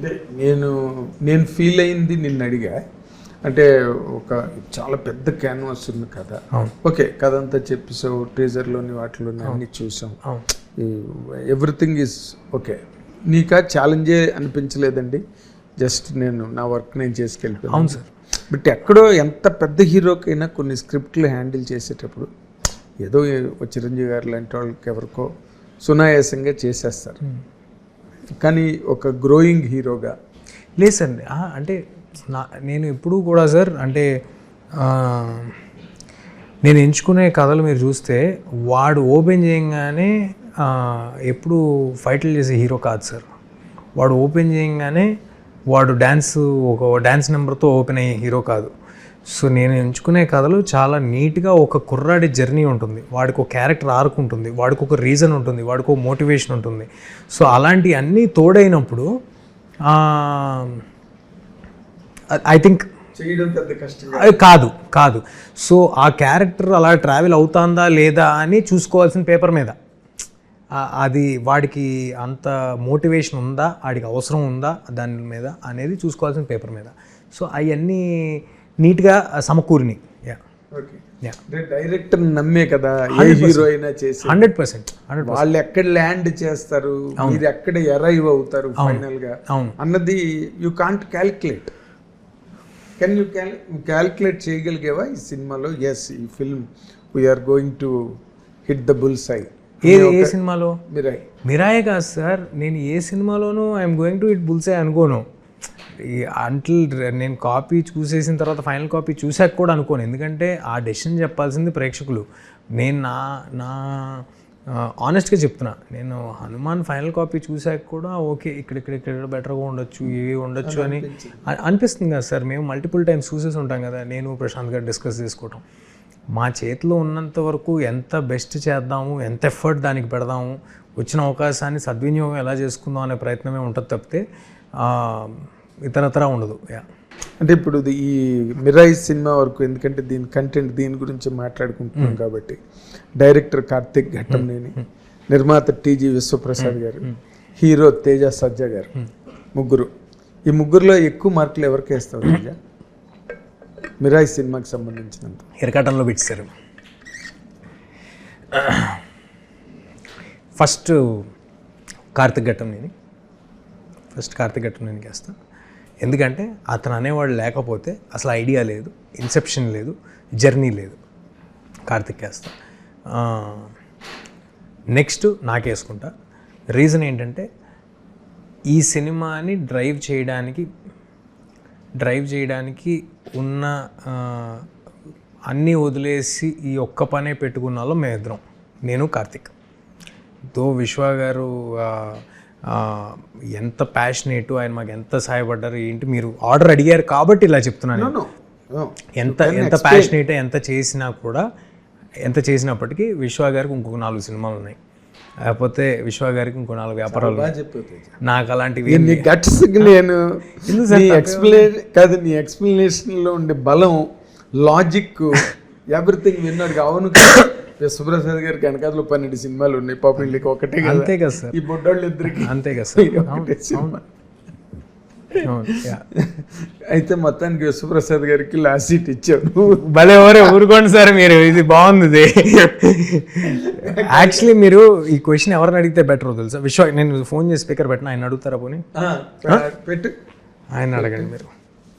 అంటే నేను నేను ఫీల్ అయింది నిన్ను అడిగా. అంటే ఒక చాలా పెద్ద క్యాన్వాస్ ఉంది కథ. ఓకే కథ అంతా చెప్పేసావు ట్రేజర్లోని వాటిలోని అన్ని చూసాం. ఎవ్రీథింగ్ ఈజ్ ఓకే నీకా ఛాలెంజే అనిపించలేదండి. జస్ట్ నేను నా వర్క్ నేను చేసుకెళ్ళిపోయాను. అవును సార్. బట్ ఎక్కడో ఎంత పెద్ద హీరోకైనా కొన్ని స్క్రిప్ట్లు హ్యాండిల్ చేసేటప్పుడు ఏదో చిరంజీవి గారు లాంటి వాళ్ళకి ఎవరికో సునాయాసంగా చేసేస్తారు. కానీ ఒక గ్రోయింగ్ హీరోగా లేదు సార్ అంటే నా నేను ఎప్పుడూ కూడా సార్ అంటే నేను ఎంచుకునే కథలు మీరు చూస్తే వాడు ఓపెన్ చేయగానే ఎప్పుడు ఫైట్లు చేసే హీరో కాదు సార్ వాడు ఓపెన్ చేయగానే వాడు డ్యాన్స్ ఒక డ్యాన్స్ నెంబర్తో ఓపెన్ అయ్యే హీరో కాదు. సో నేను ఎంచుకునే కథలు చాలా నీట్గా ఒక కుర్రాడి జర్నీ ఉంటుంది. వాడికి ఒక క్యారెక్టర్ ఆర్క్ ఉంటుంది. వాడికి ఒక రీజన్ ఉంటుంది. వాడికి ఒక మోటివేషన్ ఉంటుంది. సో అలాంటి అన్నీ తోడైనప్పుడు ఐ థింక్ చేయడం పెద్ద కష్టం. అది కాదు కాదు. సో ఆ క్యారెక్టర్ అలా ట్రావెల్ అవుతుందా లేదా అని చూసుకోవాల్సిన పేపర్ మీద. అది వాడికి అంత మోటివేషన్ ఉందా? వాడికి అవసరం ఉందా? దాని మీద అనేది చూసుకోవాల్సిన పేపర్ మీద. సో అవన్నీ నీట్గా సమకూరిని యా ఓకే యా అంటే డైరెక్టర్ నమ్మే కదా ఏ హీరో అయినా చేసి. Hundred percent. వాళ్ళు ఎక్కడ ల్యాండ్ చేస్తారు మీరు ఎక్కడ ఎరైవ్ అవుతారు ఫైనల్గా అన్నది you can't calculate can you calculate చేయగలిగేవా ఈ సినిమాలో? ఎస్ ఈ film we're going to hit the bullseye ఏ ఏ సినిమాలో? మీరై మిరాయే కాదు సార్ నేను ఏ సినిమాలోనూ I'm going to it bullseye అనుకోను. ఈ అంటిల్ నేను కాపీ చూసేసిన తర్వాత ఫైనల్ కాపీ చూసాక కూడా అనుకోను. ఎందుకంటే ఆ డెసిషన్ చెప్పాల్సింది ప్రేక్షకులు. నేను నా నా ఆనెస్ట్గా చెప్తున్నా. నేను హనుమాన్ ఫైనల్ కాపీ చూసాక కూడా ఓకే ఇక్కడ ఇక్కడ ఇక్కడ బెటర్గా ఉండొచ్చు ఇవి ఉండొచ్చు అని అనిపిస్తుంది కదా సార్. మేము మల్టిపుల్ టైమ్స్ చూసేసి ఉంటాం కదా. నేను ప్రశాంత్ గారు డిస్కస్ చేసుకోవటం. మా చేతిలో ఉన్నంత వరకు ఎంత బెస్ట్ చేద్దాము ఎంత ఎఫర్ట్ దానికి పెడదాము వచ్చిన అవకాశాన్ని సద్వినియోగం ఎలా చేసుకుందాం అనే ప్రయత్నమే ఉంటుంది తప్పితే ఇతరతర ఉండదు. యా. అంటే ఇప్పుడు ఈ మిరాయి సినిమా వరకు ఎందుకంటే దీని కంటెంట్ దీని గురించి మాట్లాడుకుంటున్నాం కాబట్టి. డైరెక్టర్ కార్తిక్ ఘట్టంనేని నిర్మాత టీజీ విశ్వప్రసాద్ గారు హీరో తేజ సజ్జా గారు ముగ్గురు. ఈ ముగ్గురులో ఎక్కువ మార్కులు ఎవరికి వేస్తావు తేజ? మిరాయి సినిమాకి సంబంధించినంత. ఎరకాటంలో పెట్టారు ఫస్ట్ కార్తిక్ ఘట్టం నేను ఫస్ట్ కార్తిక్ ఘట్టం నేను వేస్తా. ఎందుకంటే అతను అనేవాడు లేకపోతే అసలు ఐడియా లేదు ఇన్సెప్షన్ లేదు జర్నీ లేదు. కార్తిక్ వేస్తా నెక్స్ట్ నాకేసుకుంటా రీజన్ ఏంటంటే ఈ సినిమాని డ్రైవ్ చేయడానికి డ్రైవ్ చేయడానికి ఉన్న అన్నీ వదిలేసి ఈ ఒక్క పనే పెట్టుకున్నాలో మేము మేమిద్దరం. నేను కార్తిక్. దో విశ్వ గారు ఎంత ప్యాషనేట్ ఆయన మాకు ఎంత సహాయపడ్డారు ఏంటి మీరు ఆర్డర్ అడిగారు కాబట్టి ఇలా చెప్తున్నాను నేను. ఎంత ఎంత ప్యాషనేట్ ఎంత చేసినా కూడా ఎంత చేసినప్పటికీ విశ్వ గారికి ఇంకొక నాలుగు సినిమాలు ఉన్నాయి. లేకపోతే విశ్వ గారికి ఇంకో నాలుగు వ్యాపారాలు నాకు అలాంటివి నీ గట్స్ నేను నీ ఎక్స్ప్లెయిన్ కాదు నీ ఎక్స్ప్లెనేషన్లో ఉండే బలం లాజిక్ ఎవ్రీథింగ్ విన్నాడు. అవును విశ్వప్రసాద్ గారికి వెనకాతలో పన్నెండు సినిమాలు ఉన్నాయి. పాపం వీళ్ళకి ఒకటే అంతే కదా సార్. ఈ బొడ్డోళ్ళు ఇద్దరికి అంతే కదా సార్. అయితే మొత్తానికి విశ్వప్రసాద్ గారికి లాస్ట్ సీట్ ఇచ్చావు భలే ఎవరే ఊరుకోండి సార్ మీరు. ఇది బాగుంది యాక్చువల్లీ మీరు ఈ క్వశ్చన్ ఎవరిని అడిగితే బెటర్ తెలుసా? విశ్వ నేను ఫోన్ చేసి స్పీకర్ పెట్టిన? ఆయన అడుగుతారా పోనీ? పెట్టు. ఆయన అడగండి మీరు.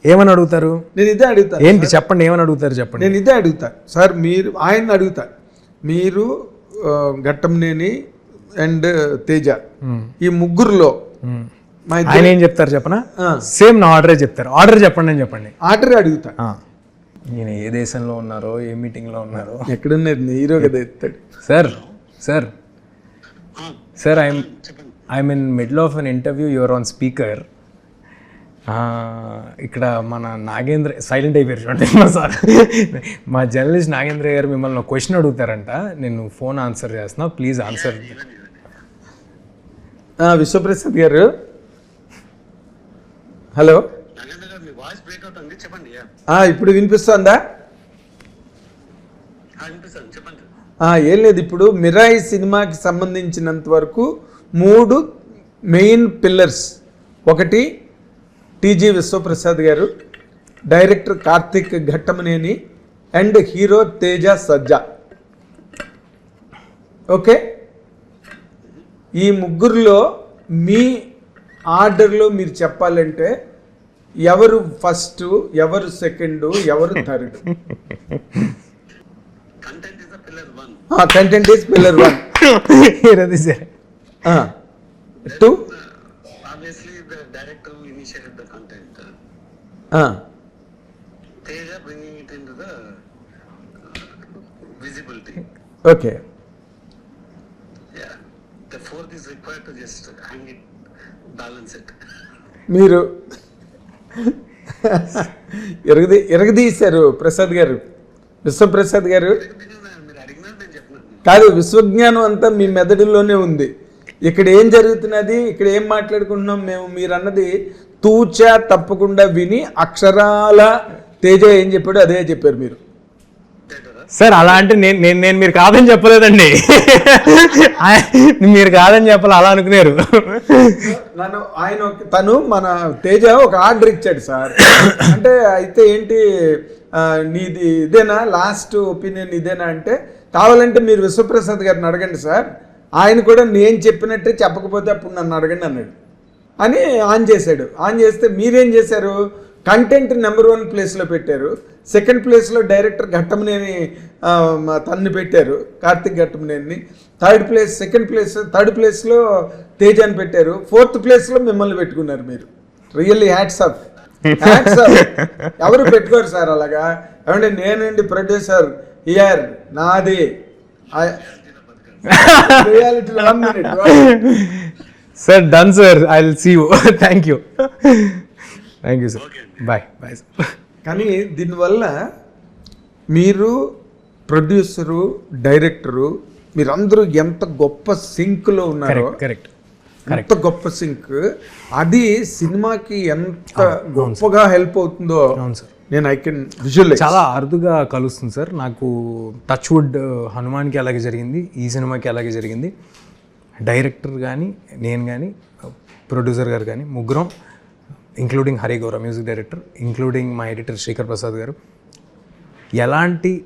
ఏమని అడుగుతారు? నేను ఇదే అడుగుతా. ఏంటి? చెప్పండి ఏమని అడుగుతారు చెప్పండి? నేను ఇదే అడుగుతా. సార్ మీరు ఆయన అడుగుతా. మీరు ఘట్టంనేని అండ్ తేజ. ఈ ముగ్గురులో ఆయన ఏం చెప్తారు చెప్పనా. సేమ్ నా ఆర్డరే చెప్తారు. ఆర్డర్ చెప్పండి అని చెప్పండి. ఆర్డర్ అడుగుతా. నేను ఏ దేశంలో ఉన్నారో ఏ మీటింగ్లో ఉన్నారో. ఎక్కడున్నారు? హీరో కదా ఎత్తాడు sir sir. Sir I'm I'm in middle of an interview your on speaker. ఇక్కడ మన నాగేంద్ర సైలెంట్ అయిపోయారు చూడండి మా సార్. మా జర్నలిస్ట్ నాగేంద్ర గారు మిమ్మల్ని క్వశ్చన్ అడుగుతారంట. నేను ఫోన్ ఆన్సర్ చేస్తున్నా. Please answer Vishwaprasad garu. Hello ఇప్పుడు వినిపిస్తుందా? ఏం లేదు. ఇప్పుడు మిరాయి సినిమాకి సంబంధించినంత వరకు మూడు మెయిన్ పిల్లర్స్ ఒకటి TG Vishwaprasad garu director Karthik Ghattamaneni and hero Teja Sajja. Okay? ఈ ముగ్గురులో మీ ఆర్డర్లో మీరు చెప్పాలంటే ఎవరు ఫస్ట్ ఎవరు సెకండ్ ఎవరు third? Content is the pillar one content is pillar one two director initiated the content Teja bringing it in to the visibility okay. Yeah the fourth is required to just hang it balance it మీరు ఎరగది ఎరగదీశారు ప్రసాద్ గారు. విశ్వప్రసాద్ గారు. కాదు విశ్వజ్ఞానం అంతా మీ మెదడులోనే ఉంది. ఇక్కడ ఏం జరుగుతున్నది? ఇక్కడ ఏం మాట్లాడుకుంటున్నాం మేము? మీరు అన్నది తూచా తప్పకుండా విని అక్షరాల తేజ ఏం చెప్పాడో అదే చెప్పారు మీరు. సార్ అలా అంటే నేను నేను నేను మీరు కాదని చెప్పలేదండి. మీరు కాదని చెప్పాలి అలా అనుకున్నారు నన్ను ఆయన తను మన తేజ ఒక ఆర్డర్ ఇచ్చాడు సార్. అంటే అయితే ఏంటి నీది ఇదేనా? లాస్ట్ ఒపీనియన్ ఇదేనా అంటే కావాలంటే మీరు విశ్వప్రసాద్ గారిని అడగండి సార్. ఆయన కూడా నేను చెప్పినట్టే చెప్పకపోతే అప్పుడు నన్ను అడగండి అన్నాడు. అని ఆన్ చేశాడు. ఆన్ చేస్తే మీరేం చేశారు? కంటెంట్ నెంబర్ వన్ ప్లేస్లో పెట్టారు. సెకండ్ ప్లేస్లో డైరెక్టర్ ఘట్టమనేని తన్ని పెట్టారు Karthik Ghattamaneni third place second place third ప్లేస్లో తేజాన్ని పెట్టారు. ఫోర్త్ ప్లేస్లో మిమ్మల్ని పెట్టుకున్నారు మీరు. Really hats off. Hats off. ఎవరు పెట్టుకోరు సార్ అలాగా? ఏమంటే నేనండి ప్రొడ్యూసర్ ఇయర్ నాది. Reality one minute. Sir done sir I will see you thank you thank you sir bye bye sir కానీ దీనివల్ల మీరు ప్రొడ్యూసరు డైరెక్టరు మీరందరూ ఎంత గొప్ప సింక్లో ఉన్నారో కరెక్ట్ కరెక్ట్ ఎంత గొప్ప సింక్ అది సినిమాకి ఎంత గొప్పగా హెల్ప్ అవుతుందో అవును సార్ నేను ఐ కెన్ విజువలైజ్. చాలా అరుదుగా కలుస్తుంది సార్ నాకు టచ్ వుడ్ హనుమాన్కి అలాగే జరిగింది ఈ సినిమాకి అలాగే జరిగింది. డైరెక్టర్ కానీ నేను కానీ ప్రొడ్యూసర్ గారు కానీ ముగ్గురం including Hari Gowra music director including మా ఎడిటర్ శేఖర్ ప్రసాద్ గారు ఎలాంటి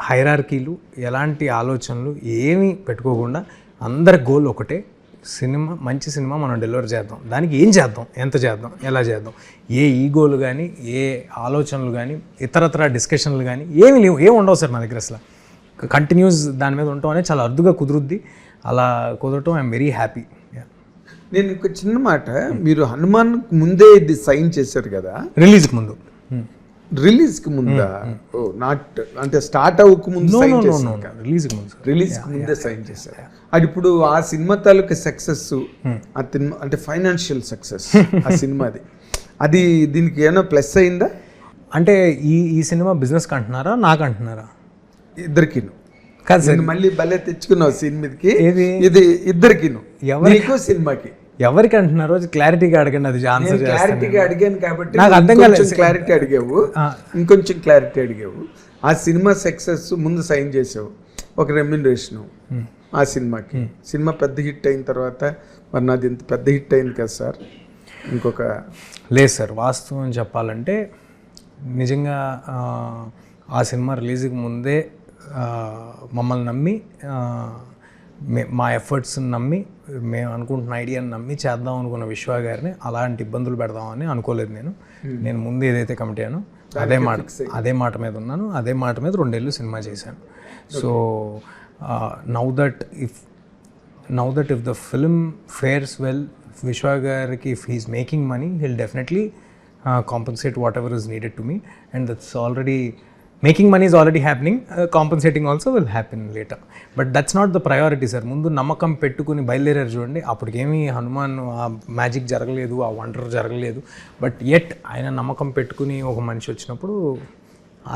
హైరార్కీలు ఎలాంటి ఆలోచనలు ఏమీ పెట్టుకోకుండా అందరి గోల్ ఒకటే సినిమా మంచి సినిమా మనం డెలివర్ చేద్దాం. దానికి ఏం చేద్దాం? ఎంత చేద్దాం? ఎలా చేద్దాం? ఏ ఈగోలు కానీ ఏ ఆలోచనలు కానీ ఇతరతర డిస్కషన్లు కానీ ఏమి లేవు. ఏమి ఉండవు సార్ మా దగ్గర అసలు. కంటిన్యూస్ దాని మీద ఉండటం అనేది చాలా అరుదుగా కుదురుద్ది. అలా కుదరటం ఐఎమ్ వెరీ హ్యాపీ నేను ఒక చిన్న మాట మీరు హనుమాన్ ముందే ఇది సైన్ చేశారు కదా? రిలీజ్కి ముందు. రిలీజ్కి ముందా? ఓ నాట్ అంటే స్టార్ట్ అవ్వక ముందు రిలీజ్కి రిలీజ్కి ముందే సైన్ చేశారు. అది ఇప్పుడు ఆ సినిమా తాలూకా సక్సెస్ ఆ తిన్- అంటే ఫైనాన్షియల్ సక్సెస్ ఆ సినిమాది అది. దీనికి ఏమైనా ప్లస్ అయిందా? అంటే ఈ ఈ సినిమా బిజినెస్కి అంటున్నారా? నాకు అంటున్నారా? ఇద్దరికిను. కాదు సార్. మళ్ళీ భలే తెచ్చుకున్నావు సీన్ మీదకి. ఏది? ఇది ఇద్దరికిను. ఎవరికి? సినిమాకి. ఎవరికి అంటున్నారో? క్లారిటీగా అడగండి అది ఆన్సర్ క్లారిటీగా అడిగాను కాబట్టి నాకు అర్థం కాలేదు. క్లారిటీ అడిగావు. ఇంకొంచెం క్లారిటీ అడిగావు. ఆ సినిమా సక్సెస్ ముందు సైన్ చేసావు. ఒక రెమ్యునరేషన్ ఆ సినిమాకి. సినిమా పెద్ద హిట్ అయిన తర్వాత మరి నాది ఇంత పెద్ద హిట్ అయింది కదా సార్? ఇంకొక లేదు సార్ వాస్తవం చెప్పాలంటే నిజంగా ఆ, సినిమా రిలీజ్కి ముందే మమ్మల్ని నమ్మి మే- ఎఫర్ట్స్ని నమ్మి మేము అనుకుంటున్న ఐడియాని నమ్మి చేద్దాం అనుకున్న విశ్వ గారిని అలాంటి ఇబ్బందులు పెడదామని అనుకోలేదు నేను. నేను ముందు ఏదైతే కమిటీ అయ్యానో అదే మాట అదే మాట మీద ఉన్నాను. అదే మాట మీద రెండేళ్ళు సినిమా చేశాను. So now that if now that if the film fares well Vishwa గారికి if he's making money he'll definitely compensate whatever is needed to me and that's already making money is already happening compensating also will happen later but that's not the priority sir ముందు నమ్మకం పెట్టుకుని బయలుదేరారు చూడండి. అప్పటికేమీ హనుమాన్ ఆ magic జరగలేదు ఆ wonder జరగలేదు. But at ఆయన నమ్మకం పెట్టుకుని ఒక మనిషి వచ్చినప్పుడు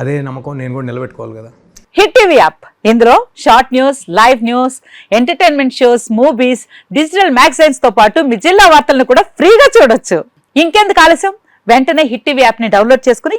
అదే నమ్మకం నేను కూడా నిలబెట్టుకోవాలి కదా. హిట్ టీవీ యాప్ ఇందులో short news live news entertainment shows movies digital మ్యాగజైన్స్తో పాటు మీ జిల్లా వార్తలను కూడా ఫ్రీగా చూడొచ్చు. ఇంకెందుకు ఆలస్యం? వెంటనే హిట్ టీవీ యాప్ని డౌన్లోడ్ చేసుకుని